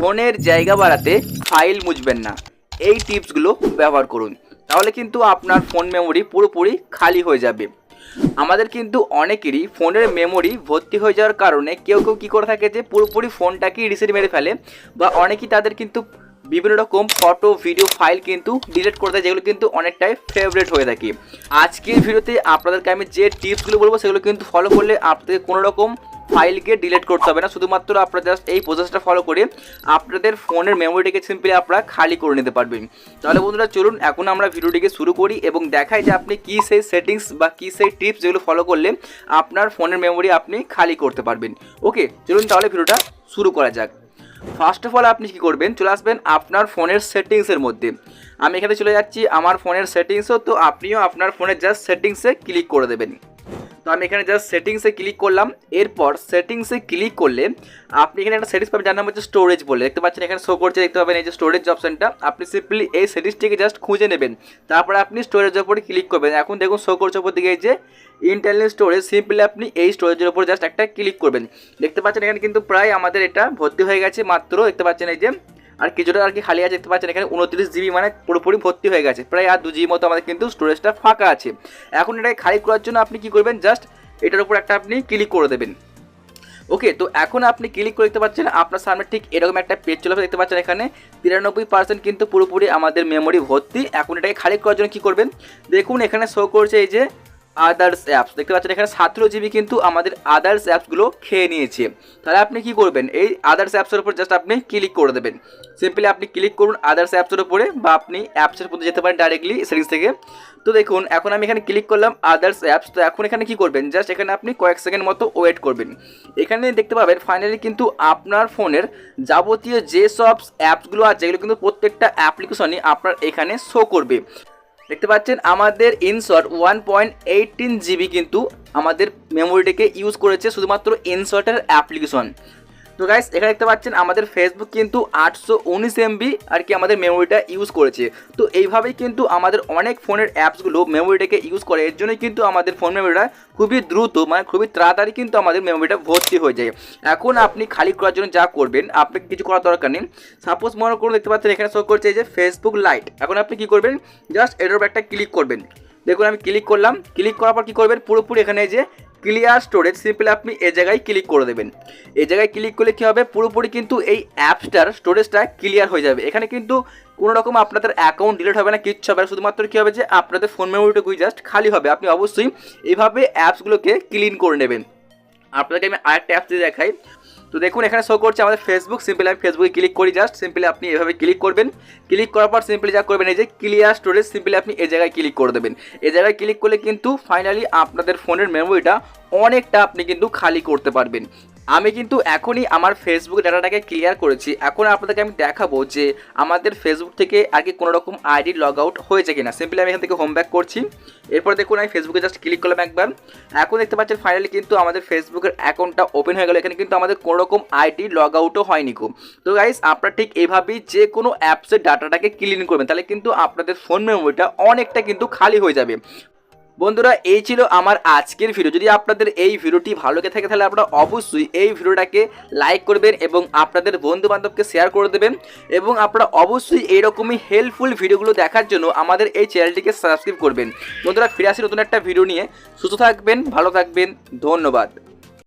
ফোনের জায়গা বাড়াতে ফাইল মুছবেন না। এই টিপসগুলো ব্যবহার করুন। তাহলে কিন্তু আপনার ফোন মেমোরি পুরোপুরি খালি হয়ে যাবে। আমাদের কিন্তু অনেকেরই ফোনের মেমোরি ভর্তি হয়ে যাওয়ার কারণে কেউ কেউ কী করে থাকে যে পুরোপুরি ফোনটাকেই রিসেট মেরে ফেলে বা অনেকেই তাদের কিন্তু বিভিন্ন রকম ফটো, ভিডিও, ফাইল কিন্তু ডিলিট করে দেয়, যেগুলো কিন্তু অনেকটাই ফেভারিট হয়ে থাকে। আজকের ভিডিওতে আপনাদেরকে আমি যে টিপসগুলো বলব সেগুলো কিন্তু ফলো করলে আপনাদের কোনো রকম ফাইলকে ডিলিট করতে হবে না। শুধুমাত্র আপনারা জাস্ট এই প্রসেসটা ফলো করে আপনাদের ফোনের মেমোরিটিকে সিম্পলি আপনারা খালি করে নিতে পারবেন। তাহলে বন্ধুরা চলুন, এখন আমরা ভিডিওটিকে শুরু করি এবং দেখাই যে আপনি কী সেই সেটিংস বা কী সেই টিপস যেগুলো ফলো করলে আপনার ফোনের মেমোরি আপনি খালি করতে পারবেন। ওকে চলুন তাহলে ভিডিওটা শুরু করা যাক। ফার্স্ট অফ অল আপনি কী করবেন? চলে আসবেন আপনার ফোনের সেটিংসের মধ্যে। আমি এখানে চলে যাচ্ছি আমার ফোনের সেটিংসও তো আপনিও আপনার ফোনের জাস্ট সেটিংসে ক্লিক করে দেবেন। তো আমি এখানে জাস্ট সেটিংসে ক্লিক করলাম। এরপর সেটিংসে ক্লিক করলে আপনি এখানে একটা সেটিংস পাবেন, যার নাম হচ্ছে স্টোরেজ বলে। দেখতে পাচ্ছেন এখানে শো করছে, দেখতে পাবেন এই যে স্টোরেজ অপশনটা আপনি সিম্পলি এই সেটিংসটিকে জাস্ট খুঁজে নেবেন। তারপরে আপনি স্টোরেজের উপরে ক্লিক করবেন। এখন দেখুন শো করছে ওপর দিকে এই যে ইন্টারনাল স্টোরেজ সিম্পলি আপনি এই স্টোরেজের উপর জাস্ট একটা ক্লিক করবেন। দেখতে পাচ্ছেন এখানে কিন্তু প্রায় আমাদের এটা ভর্তি হয়ে গেছে মাত্র। দেখতে পাচ্ছেন এই যে আর কিছুটা আর কি খালি আছে, দেখতে পাচ্ছেন, এখানে উনত্রিশ জিবি মানে পুরোপুরি ভর্তি হয়ে গেছে। প্রায় আর দু জিবি মতো আমাদের কিন্তু স্টোরেজটা ফাঁকা আছে। এখন এটাকে খালি করার জন্য আপনি কি করবেন? জাস্ট এটার উপর একটা আপনি ক্লিক করে দেবেন। ওকে তো এখন আপনি ক্লিক করে দেখতে পাচ্ছেন, আপনার সামনে ঠিক এরকম একটা পেজ চলে দেখতে পাচ্ছেন এখানে। তিরানব্বই পার্সেন্ট কিন্তু পুরোপুরি আমাদের মেমোরি ভর্তি। এখন এটাকে খালি করার জন্য কী করবেন? দেখুন, এখানে শো করছে এই যে আদার্স অ্যাপস দেখতে পাচ্ছেন, এখানে সতেরো জিবি কিন্তু আমাদের আদার্স অ্যাপসগুলো খেয়ে নিয়েছে। তাহলে আপনি কি করবেন? এই আদার্স অ্যাপসের উপর জাস্ট আপনি ক্লিক করে দেবেন। সিম্পলি আপনি ক্লিক করুন আদার্স অ্যাপসের উপরে বা আপনি অ্যাপসের মধ্যে যেতে পারেন ডাইরেক্টলি সেটিংস থেকে। তো দেখুন, এখন আমি এখানে ক্লিক করলাম আদার্স অ্যাপস তো এখন এখানে কি করবেন? জাস্ট এখানে আপনি কয়েক সেকেন্ড মতো ওয়েট করবেন। এখানে দেখতে পাবেন ফাইনালি কিন্তু আপনার ফোনের যাবতীয় যে সব অ্যাপসগুলো আছে যেগুলো কিন্তু প্রত্যেকটা অ্যাপ্লিকেশনই আপনার এখানে শো করবে। দেখতে পাচ্ছেন, আমাদের in short one point eighteen GB কিন্তু আমাদের মেমোরিটাকে ইউজ করেছে শুধুমাত্র ইনশর্টের অ্যাপ্লিকেশন তো গাইস এখানে দেখতে পাচ্ছেন আমাদের ফেসবুক কিন্তু আটশো উনিশ এমবি আর কি আমাদের মেমোরিটা ইউজ করেছে। তো এইভাবেই কিন্তু আমাদের অনেক ফোনের অ্যাপসগুলো মেমোরিটাকে ইউজ করে। এর জন্যই কিন্তু আমাদের ফোন মেমোরিটা খুবই দ্রুত মানে খুবই তাড়াতাড়ি কিন্তু আমাদের মেমোরিটা ভর্তি হয়ে যায়। এখন আপনি খালি করার জন্য যা করবেন, আপনাকে কিছু করার দরকার নেই। সাপোজ মনে করুন, দেখতে পাচ্ছেন এখানে শো করছে যে ফেসবুক লাইট এখন আপনি কি করবেন? জাস্ট এটার একটা ক্লিক করবেন। দেখুন আমি ক্লিক করলাম। ক্লিক করার পর কী করবেন? পুরোপুরি এখানে যে ক্লিয়ার স্টোরেজ সিম্পলি আপনি এ জায়গায় ক্লিক করে দেবেন। এ জায়গায় ক্লিক করলে কী হবে? পুরোপুরি কিন্তু এই অ্যাপসটার স্টোরেজটা ক্লিয়ার হয়ে যাবে। এখানে কিন্তু কোনো রকম আপনাদের অ্যাকাউন্ট ডিলিট হবে না, কিচ্ছু হবে না। শুধুমাত্র কী হবে যে আপনাদের ফোন মেমোরিটুকুই জাস্ট খালি হবে। আপনি অবশ্যই এভাবে অ্যাপসগুলোকে ক্লিন করে নেবেন। আপনাদেরকে আমি আরেকটা অ্যাপস দিয়ে দেখাই। তো দেখুন, এখানে শো করছে আমাদের ফেসবুক সিম্পলি আমি ফেসবুকে ক্লিক করি জাস্ট সিম্পলি আপনি এভাবে ক্লিক করবেন। ক্লিক করার পর সিম্পলি যা করবেন, এই যে ক্লিয়ার স্টোরেজ সিম্পলি আপনি এ জায়গায় ক্লিক করে দেবেন। এ জায়গায় ক্লিক করলে কিন্তু ফাইনালি আপনাদের ফোনের মেমোরিটা অনেকটা আপনি কিন্তু খালি করতে পারবেন। আমি কিন্তু এখনই আমার ফেসবুক ডাটাটাকে ক্লিয়ার করেছি। এখন আপনাদেরকে আমি দেখাবো যে আমাদের ফেসবুক থেকে আগে কোনো রকম আইডি লগ আউট হয়েছে কিনা। সিম্পলি আমি এখান থেকে হোম ব্যাক করছি। এরপর দেখুন, আমি ফেসবুকে জাস্ট ক্লিক করলাম একবার। এখন দেখতে পাচ্ছেন ফাইনালি কিন্তু আমাদের ফেসবুকের অ্যাকাউন্টটা ওপেন হয়ে গেল। এখানে কিন্তু আমাদের কোনো রকম আইডি লগ আউটও হয়নি খুব তো গাইস আপনারা ঠিক এইভাবেই যে কোনো অ্যাপসের ডাটাটাকে ক্লিন করবেন, তাহলে কিন্তু আপনাদের ফোন মেমোরিটা অনেকটা কিন্তু খালি হয়ে যাবে। বন্ধুরা, এই ছিল আমার আজকের ভিডিও যদি আপনাদের এই ভিডিওটি ভালো লেগে থাকে, তাহলে আপনারা অবশ্যই এই ভিডিওটাকে লাইক করবেন এবং আপনাদের বন্ধু বান্ধবকে শেয়ার করে দেবেন। এবং আপনারা অবশ্যই এইরকমই হেল্পফুল ভিডিওগুলো দেখার জন্য আমাদের এই চ্যানেলটিকে সাবস্ক্রাইব করবেন। বন্ধুরা, ফিরে আসি নতুন একটা ভিডিও নিয়ে। সুস্থ থাকবেন, ভালো থাকবেন, ধন্যবাদ।